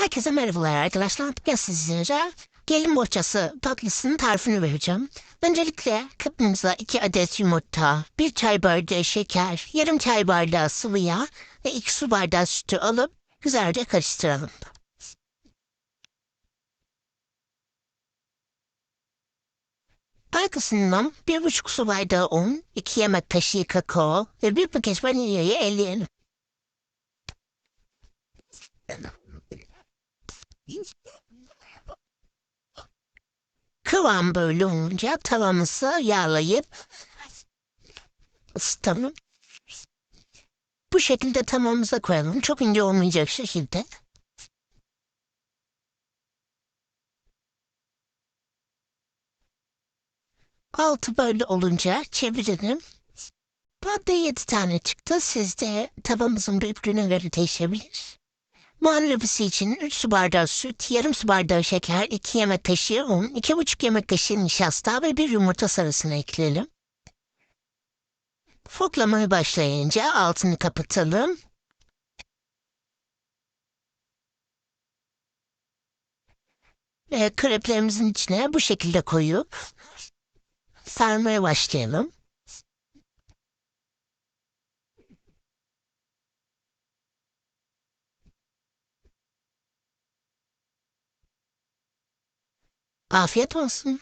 Herkese merhabalar arkadaşlar. Bugün sizlere gelin bohçası tatlısının tarifini vereceğim. Öncelikle kapımıza iki adet yumurta, bir çay bardağı şeker, yarım çay bardağı sıvı yağ ve iki su bardağı sütü alıp güzelce karıştıralım. Arkasından bir buçuk su bardağı un, iki yemek kaşığı kakao ve bir paket vanilyayı eleyelim. Kıvam böyle olunca tavamızı yağlayıp ısıtalım. Bu şekilde tavamıza koyalım. Çok ince olmayacak şekilde. Altı böyle olunca çevirelim. Bende yedi tane çıktı. Sizde tavamızın büyüklüğüne göre değişebilir. Muhallebisi için 3 su bardağı süt, yarım su bardağı şeker, 2 yemek kaşığı un, 2,5 yemek kaşığı nişasta ve bir yumurta sarısını ekleyelim. Foklamaya başlayınca altını kapatalım. Ve kreplerimizin içine bu şekilde koyup sarmaya başlayalım. Afiyet olsun.